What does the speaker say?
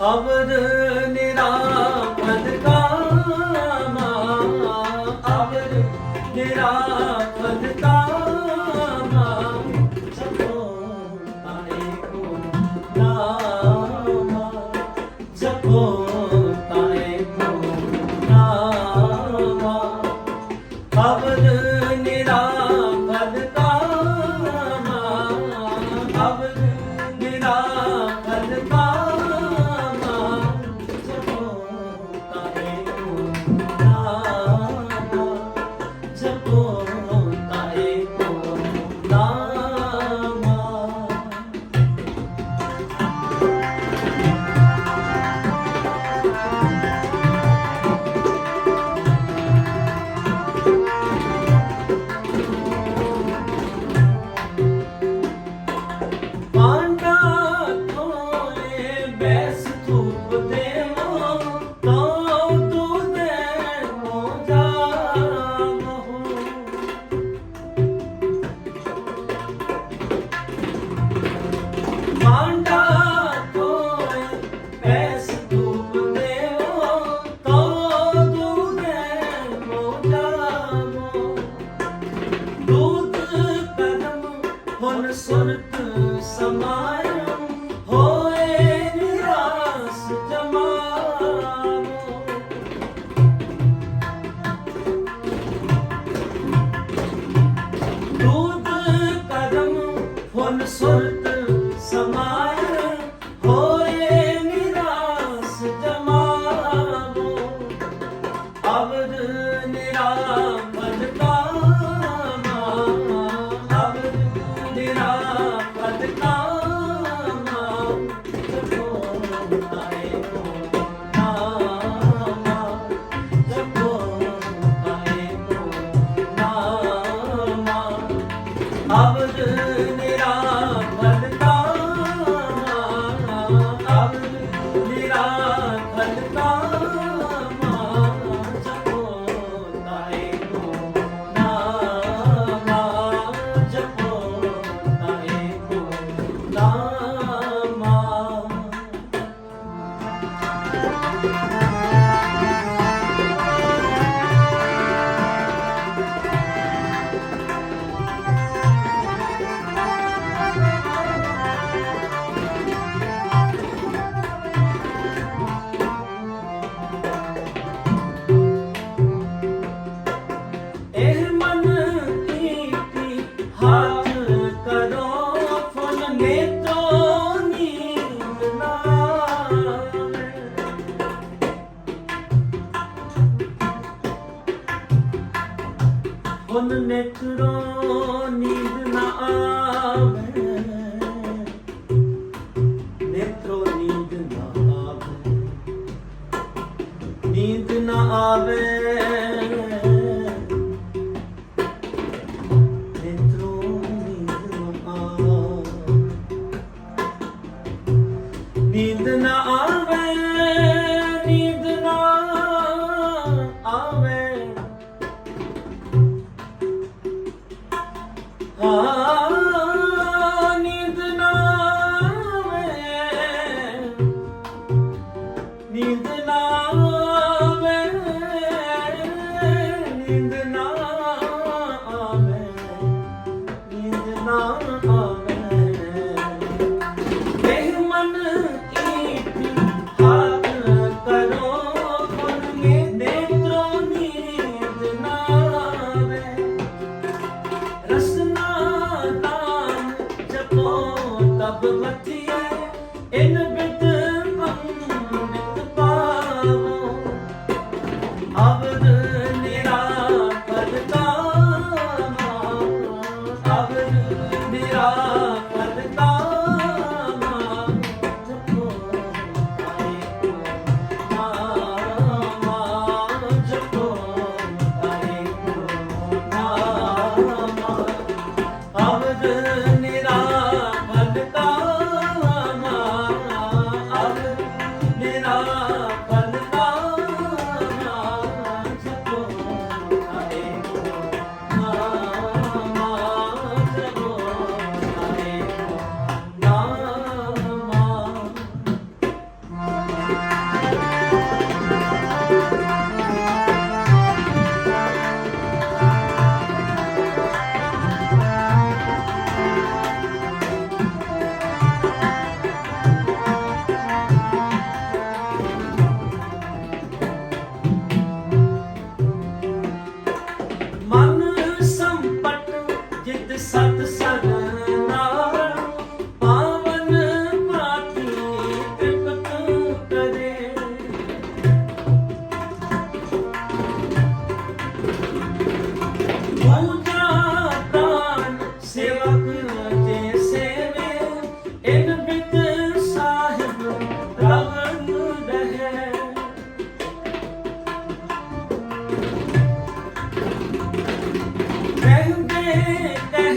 ਅਵਰ ਨਿਰਾਪਦ ਕਾਮਾ ਅਵਰ ਨਿਰਾਪਦ ਨਿਰਾਮ ਮਨ ਨੇਤਰੋਂ ਨੀਂਦ ਨਾ ਆਵੇ ਨੇਤਰੋਂ ਨੀਂਦ ਨਾ ਆਵੇ ਨੀਂਦ ਨਾ ਆਵੇ değil de